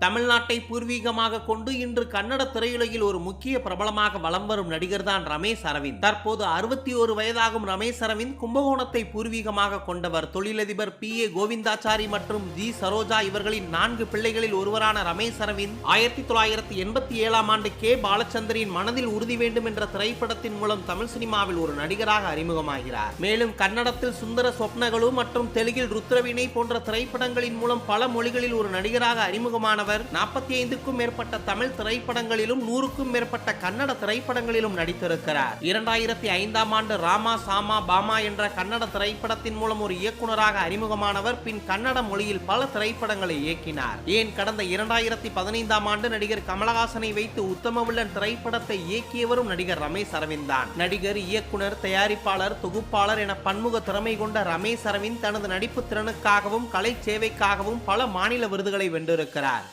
தமிழ்நாட்டை பூர்வீகமாக கொண்டு இன்று கன்னட திரையுலகில் ஒரு முக்கிய பிரபலமாக வலம் வரும் நடிகர் தான் ரமேஷ் அரவிந்த். தற்போது அறுபத்தி ஒரு வயதாகும் ரமேஷ் அரவிந்த் கும்பகோணத்தை பூர்வீகமாக கொண்டவர். தொழிலதிபர் பி. ஏ. கோவிந்தாச்சாரி மற்றும் ஜி. சரோஜா இவர்களின் நான்கு பிள்ளைகளில் ஒருவரான ரமேஷ் அரவிந்த் ஆயிரத்தி தொள்ளாயிரத்தி எண்பத்தி ஏழாம் ஆண்டு கே. பாலச்சந்தரின் மனதில் உறுதி வேண்டும் என்ற திரைப்படத்தின் மூலம் தமிழ் சினிமாவில் ஒரு நடிகராக அறிமுகமாகிறார். மேலும் கன்னடத்தில் சுந்தர சொப்னகளு மற்றும் தெலுங்கில் ருத்ரவினை போன்ற திரைப்படங்களின் மூலம் பல மொழிகளில் ஒரு நடிகராக அறிமுகமான அவர் நாற்பத்தி ஐந்துக்கும் மேற்பட்ட தமிழ் திரைப்படங்களிலும் நூறுக்கும் மேற்பட்ட கன்னட திரைப்படங்களிலும் நடித்திருக்கிறார். இரண்டாயிரத்தி ஐந்தாம் ஆண்டு ராமா சாமா பாமா என்ற கன்னட திரைப்படத்தின் மூலம் ஒரு இயக்குனராக அறிமுகமானவர் பின் கன்னட மொழியில் பல திரைப்படங்களை இயக்கினார். ஏன் கடந்த இரண்டாயிரத்தி பதினைந்தாம் ஆண்டு நடிகர் கமலஹாசனை வைத்து உத்தமவில்லன் திரைப்படத்தை இயக்கியவரும் நடிகர் ரமேஷ் அரவிந்த் தான். நடிகர் இயக்குனர் தயாரிப்பாளர் தொகுப்பாளர் என பன்முக திறமை கொண்ட ரமேஷ் அரவிந்த் தனது நடிப்பு திறனுக்காகவும் கலை சேவைக்காகவும் பல மாநில விருதுகளை வென்றிருக்கிறார்.